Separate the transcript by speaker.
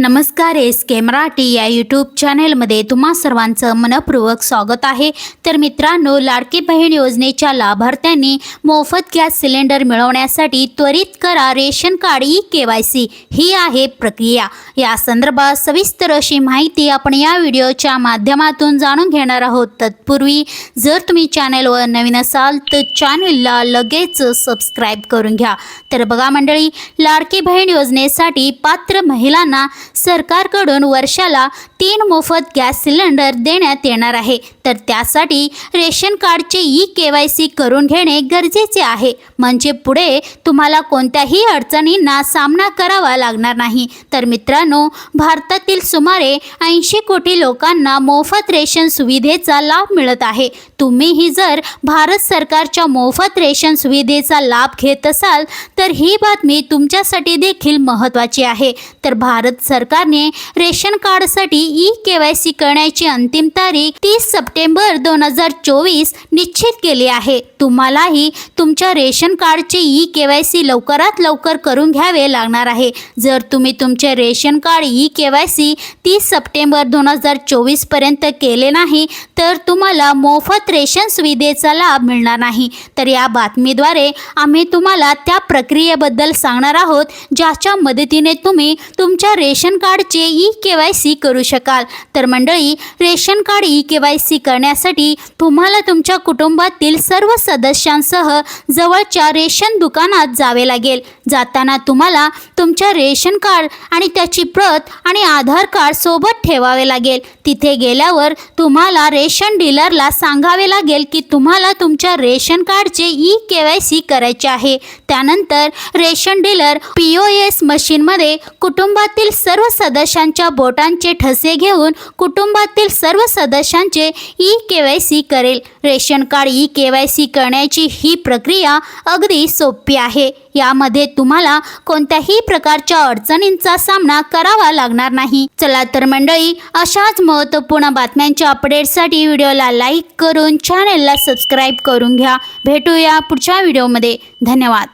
Speaker 1: नमस्कार एस के मराठी या यूट्यूब चॅनेलमध्ये तुम्हा सर्वांचं मनपूर्वक स्वागत आहे. तर मित्रांनो लाडकी बहीण योजनेच्या लाभार्थ्यांनी मोफत गॅस सिलेंडर मिळवण्यासाठी त्वरित करा ration card E K Y C. ही आहे प्रक्रिया. या संदर्भात सविस्तर अशी माहिती आपण या व्हिडिओच्या माध्यमातून जाणून घेणार आहोत. तत्पूर्वी जर तुम्ही चॅनेलवर नवीन असाल तर चॅनेलला लगेच सबस्क्राईब करून घ्या. तर बघा मंडळी लाडकी बहीण योजनेसाठी पात्र महिलांना सरकारकडून वर्षाला तीन मोफत गॅस सिलेंडर देण्यात येणार आहे. तर त्यासाठी रेशन कार्डचे ई के वाय सी करून घेणे गरजेचे आहे. म्हणजे पुढे तुम्हाला कोणत्याही अडचणींना सामना करावा लागणार नाही. तर मित्रांनो भारतातील सुमारे ऐंशी कोटी लोकांना मोफत रेशन सुविधेचा लाभ मिळत आहे. तुम्हीही जर भारत सरकारच्या मोफत रेशन सुविधेचा लाभ घेत असाल तर ही बातमी तुमच्यासाठी देखील महत्त्वाची आहे. तर भारत सर सरकारने रेशन कार्डसाठी ई के वाय सी करण्याची अंतिम तारीख तीस सप्टेंबर दोन हजार चोवीस निश्चित केली आहे. तुम्हालाही तुमच्या रेशन कार्डचे ई के वाय सी लवकरात लवकर करून घ्यावे लागणार आहे. जर तुम्ही तुमचे ration card E K Y C तीस सप्टेंबर दोन हजार चोवीसपर्यंत केले नाही तर तुम्हाला मोफत रेशन सुविधेचा लाभ मिळणार नाही. तर या बातमीद्वारे आम्ही तुम्हाला त्या प्रक्रियेबद्दल सांगणार आहोत ज्याच्या मदतीने तुम्ही तुमच्या रेशन रेशन कार्डचे ई के वाय सी करू शकाल. तर मंडळी ration card E K Y C करण्यासाठी तुम्हाला तुमच्या कुटुंबातील सर्व सदस्यांसह जवळच्या रेशन दुकानात जावे लागेल. जाताना तुम्हाला तुमच्या रेशन कार्ड आणि त्याची प्रत आणि आधार कार्ड सोबत ठेवावे लागेल. तिथे गेल्यावर तुम्हाला रेशन डीलरला सांगावे लागेल की तुम्हाला तुमच्या रेशन कार्डचे ई के वाय सी करायचे आहे. त्यानंतर ration dealer P O S मशीनमध्ये कुटुंबातील सर्व सदस्यांच्या बोटांचे ठसे घेऊन कुटुंबातील सर्व सदस्यांचे ई के वाय सी करेल. Ration card E K Y C करण्याची ही प्रक्रिया अगदी सोपी आहे. यामध्ये तुम्हाला कोणत्याही प्रकारच्या अडचणींचा सामना करावा लागणार नाही. चला तर मंडळी अशाच महत्त्वपूर्ण बातम्यांच्या अपडेटसाठी व्हिडिओला लाईक करून चॅनेलला सबस्क्राईब करून घ्या. भेटूया पुढच्या व्हिडिओमध्ये धन्यवाद.